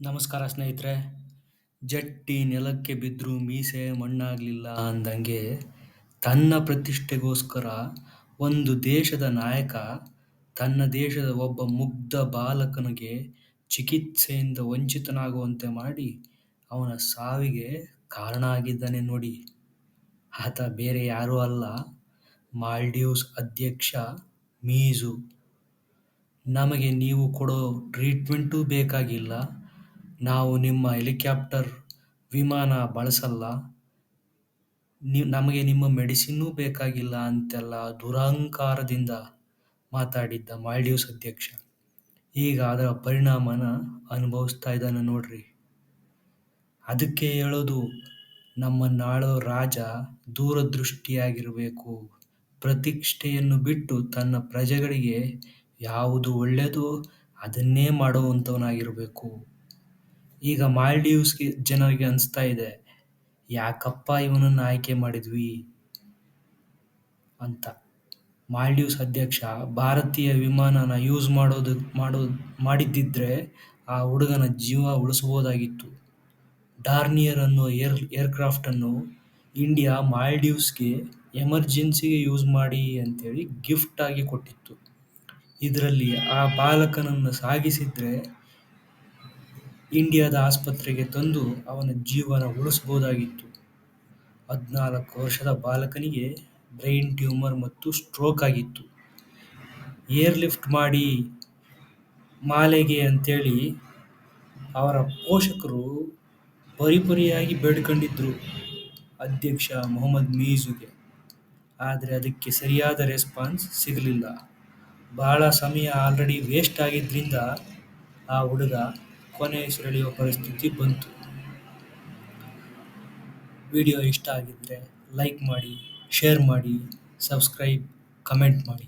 ನಮಸ್ಕಾರ ಸ್ನೇಹಿತರೆ. ಜಟ್ಟಿ ನೆಲಕ್ಕೆ ಬಿದ್ದರೂ ಮೀಸೆ ಮಣ್ಣಾಗಲಿಲ್ಲ ಅಂದಂಗೆ ತನ್ನ ಪ್ರತಿಷ್ಠೆಗೋಸ್ಕರ ಒಂದು ದೇಶದ ನಾಯಕ, ತನ್ನ ದೇಶದ ಒಬ್ಬ ಮುಗ್ಧ ಬಾಲಕನಿಗೆ ಚಿಕಿತ್ಸೆಯಿಂದ ವಂಚಿತನಾಗುವಂತೆ ಮಾಡಿ ಅವನ ಸಾವಿಗೆ ಕಾರಣ ಆಗಿದ್ದಾನೆ ನೋಡಿ. ಆತ ಬೇರೆ ಯಾರೂ ಅಲ್ಲ, ಮಾಲ್ಡೀವ್ಸ್ ಅಧ್ಯಕ್ಷ ಮೀಜು ನಮಗೆ ನೀವು ಕೊಡೋ ಟ್ರೀಟ್ಮೆಂಟೂ ಬೇಕಾಗಿಲ್ಲ. ನಾವು ನಿಮ್ಮ ಹೆಲಿಕಾಪ್ಟರ್ ವಿಮಾನ ಬಳಸಲ್ಲ. ನಮಗೆ ನಿಮ್ಮ ಮೆಡಿಸಿನ್ನೂ ಬೇಕಾಗಿಲ್ಲ ಅಂತೆಲ್ಲ ದುರಹಂಕಾರದಿಂದ ಮಾತಾಡಿದ್ದ ಮಾಲ್ಡೀವ್ಸ್ ಅಧ್ಯಕ್ಷ. ಈಗ ಅದರ ಪರಿಣಾಮನ ಅನುಭವಿಸ್ತಾ ಇದ್ದಾನೆ ನೋಡ್ರಿ. ಅದಕ್ಕೆ ಹೇಳೋದು ನಮ್ಮ ನಾಳೋ ರಾಜ ದೂರದೃಷ್ಟಿಯಾಗಿರಬೇಕು. ಪ್ರತಿಷ್ಠೆಯನ್ನು ಬಿಟ್ಟು ತನ್ನ ಪ್ರಜೆಗಳಿಗೆ ಯಾವುದು ಒಳ್ಳೆಯದು ಅದನ್ನೇ ಮಾಡುವಂಥವನಾಗಿರಬೇಕು. ಈಗ ಮಾಲ್ಡೀವ್ಸ್ಗೆ ಜನರಿಗೆ ಅನಿಸ್ತಾ ಇದೆ, ಯಾಕಪ್ಪ ಇವನನ್ನು ಆಯ್ಕೆ ಮಾಡಿದ್ವಿ? ಅಂತ. ಮಾಲ್ಡೀವ್ಸ್ ಅಧ್ಯಕ್ಷ, ಭಾರತೀಯ ವಿಮಾನನ ಯೂಸ್ ಮಾಡೋದು, ಮಾಡೋ, ಮಾಡಿದ್ದಿದ್ರೆ ಆ ಹುಡುಗನ ಜೀವ ಉಳಿಸಬಹುದಾಗಿತ್ತು. ಡಾರ್ನಿಯರ್ ಅನ್ನೋ ಏರ್ ಏರ್ಕ್ರಾಫ್ಟನ್ನು ಇಂಡಿಯಾ ಮಾಲ್ಡೀವ್ಸ್ಗೆ ಎಮರ್ಜೆನ್ಸಿಗೆ ಯೂಸ್ ಮಾಡಿ ಅಂತೇಳಿ ಆಗಿ ಕೊಟ್ಟಿತ್ತು. ಇದರಲ್ಲಿ ಆ ಬಾಲಕನನ್ನು ಸಾಗಿಸಿದ್ರೆ ಇಂಡಿಯಾದ ಆಸ್ಪತ್ರೆಗೆ ತಂದು ಅವನ ಜೀವನ ಉಳಿಸಬಹುದಾಗಿತ್ತು. ಹದಿನಾಲ್ಕು ವರ್ಷದ ಬಾಲಕನಿಗೆ ಬ್ರೈನ್ ಟ್ಯೂಮರ್ ಮತ್ತು ಸ್ಟ್ರೋಕ್ ಆಗಿತ್ತು. ಏರ್ಲಿಫ್ಟ್ ಮಾಡಿ ಮಾಲೆಗೆ ಅಂತೇಳಿ ಅವರ ಪೋಷಕರು ಪರಿಪರಿಯಾಗಿ ಬೇಡ್ಕೊಂಡಿದ್ರು ಅಧ್ಯಕ್ಷ ಮೊಹಮ್ಮದ್ ಮೀಜುಗೆ ಆದರೆ ಅದಕ್ಕೆ ಸರಿಯಾದ ರೆಸ್ಪಾನ್ಸ್ ಸಿಗಲಿಲ್ಲ. ಭಾಳ ಸಮಯ ಆಲ್ರೆಡಿ ವೇಸ್ಟ್ ಆಗಿದ್ದರಿಂದ ಆ ಹುಡುಗ ಕೊನೆಯುಸಿರೆಳೆಯುವ ಪರಿಸ್ಥಿತಿ ಬಂತು. ವಿಡಿಯೋ ಇಷ್ಟ ಆಗಿದ್ದರೆ ಲೈಕ್ ಮಾಡಿ ಶೇರ್ ಮಾಡಿ ಸಬ್ಸ್ಕ್ರೈಬ್ ಕಮೆಂಟ್ ಮಾಡಿ.